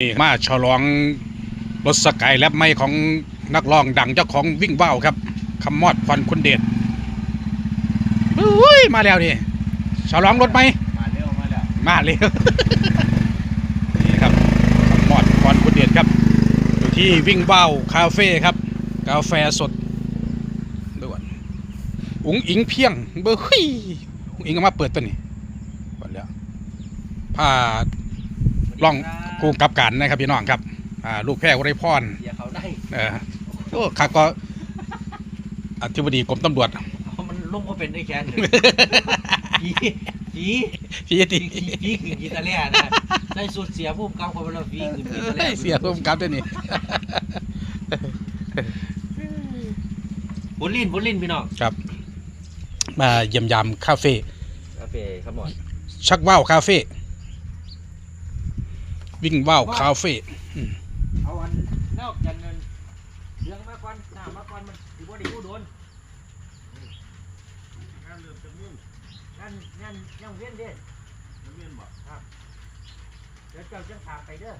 นี่มาฉลองรถสกายแลบไม่ของนักร้องดังเจ้าของวิ่งว่าวครับคำมอดควันคุณเดชอุ้ยมาแล้วนี่ฉลองรถไหมมาเร็วมาแล้วมาเลยนี่ครับคำมอดควันคุณเดชครับอยู่ที่วิ่งว่าวคาเฟ่ครับ กาแฟสดด่วนอุ๋งอิงเพียงเบอร์ฮีอุ๋งอิงก็มาเปิดตัวนี้ก่อนแล้วผ้า ล่องกูกับกันนะครับพี่น้องครับอ่าลูกแพร่วริพรเสียเขาได้เออโอ้ข้าก็อธิบดีกรมตำรวจเอามันลงมาเป็นได้แค่หนึ่งผีผีพี่ผีตีผีผีขึ้นกีตาร์เลียนะใส่สุดเสียผู้กำกับคนละผีขึ้นกีตาร์เลียเสียร่วมกับด้วยนี่บุญลินบุญลินพี่น้องครับ มาเยี่ยมยามคาเฟ่กาแฟครับหมดชักว่าวคาเฟ่ วิ่งว่าวคาเฟ่เอาอันนอกจากเงินเรื่องมาก่อนหน้ามาก่อนมันถือว่าได้กู้โดนงานเริ่มจะมุ่งงานงานยังเวียนเด้เวียนบ่ครับเดี๋ยวเจ้าจะถามไปเด้อ